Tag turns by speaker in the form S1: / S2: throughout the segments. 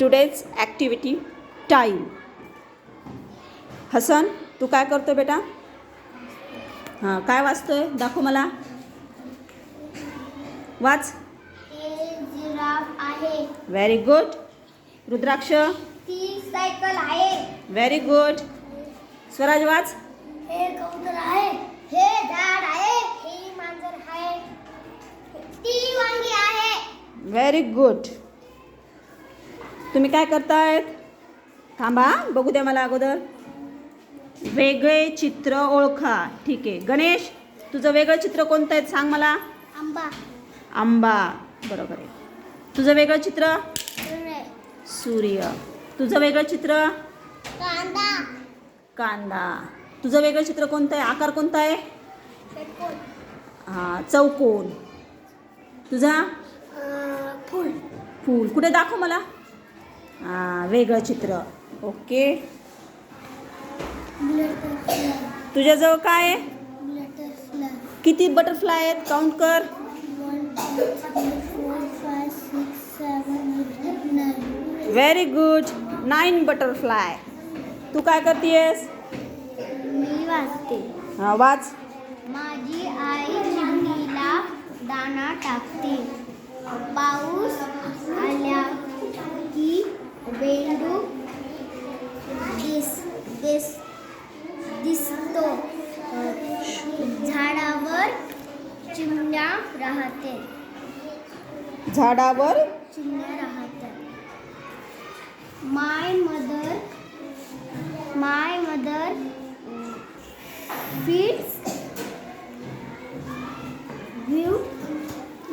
S1: Today's activity time Hasan तू काय करतो बेटा? हां काय वाचतोय? दाखव मला. वाच. Very good Rudraksh.
S2: ती सायकल आहे
S1: व्हेरी गुड स्वराज वाच.
S2: हे कबूतर आहे. हे झाड आहे. ही मांजर आहे. ती वांगी आहे.
S1: व्हेरी गुड तुम्ही काय करतायत? थांबा बघू द्या मला अगोदर. वेगळे चित्र ओळखा. ठीक आहे. गणेश तुझं वेगळं चित्र कोणतं आहे? सांग मला.
S2: आंबा.
S1: आंबा. बरोबर आहे. तुझं वेगळं चित्र?
S2: सूर्य,
S1: सूर्य. तुझं वेगळं चित्र?
S2: कांदा.
S1: कांदा. तुझं वेगळं चित्र कोणतं आहे? आकार कोणता आहे? हां चौकोन. तुझा?
S2: फूल.
S1: फूल. कुठे दाखव मला. वेगळं चित्र. ओके. तुझ्याजवळ काय आहे? किती बटरफ्लाय आहेत? काउंट कर. व्हेरी गुड नाईन बटरफ्लाय तू काय करतेस?
S2: मी वाचते.
S1: हां वाच.
S2: माझी आई चिमणीला दाणा टाकते. पाऊस आल्या की बेंडू दिस दिस दिसतो. झाडावर चिमण्या राहते.
S1: झाडावर?
S2: चिमण्या राहतात my mother my mother feeds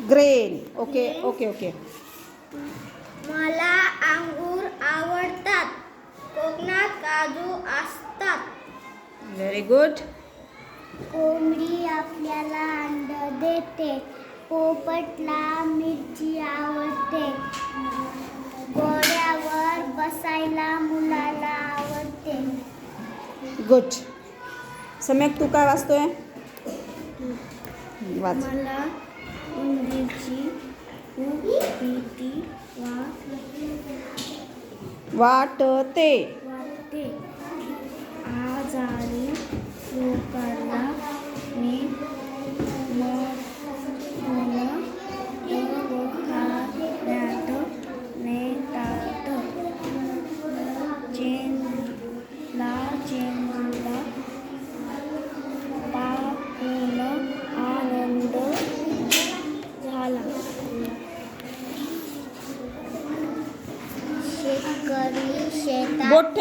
S1: grain. Okay okay okay.
S2: मला
S1: व्हेरी गुड
S2: कोंबडी आपल्याला अंड देते. पोपटला मिरची आवडते. घोड्यावर बसायला मुलाला आवडते.
S1: गुड सम्यक तू काय वाचतोय? वाच.
S2: मला उंदीरची खूप भीती
S1: वाटते.
S2: आजारी लोकांना मी दवाखान्यात नेतात. चेंजला चेंजला पाहून आनंद झाला. शेतकरी शेतात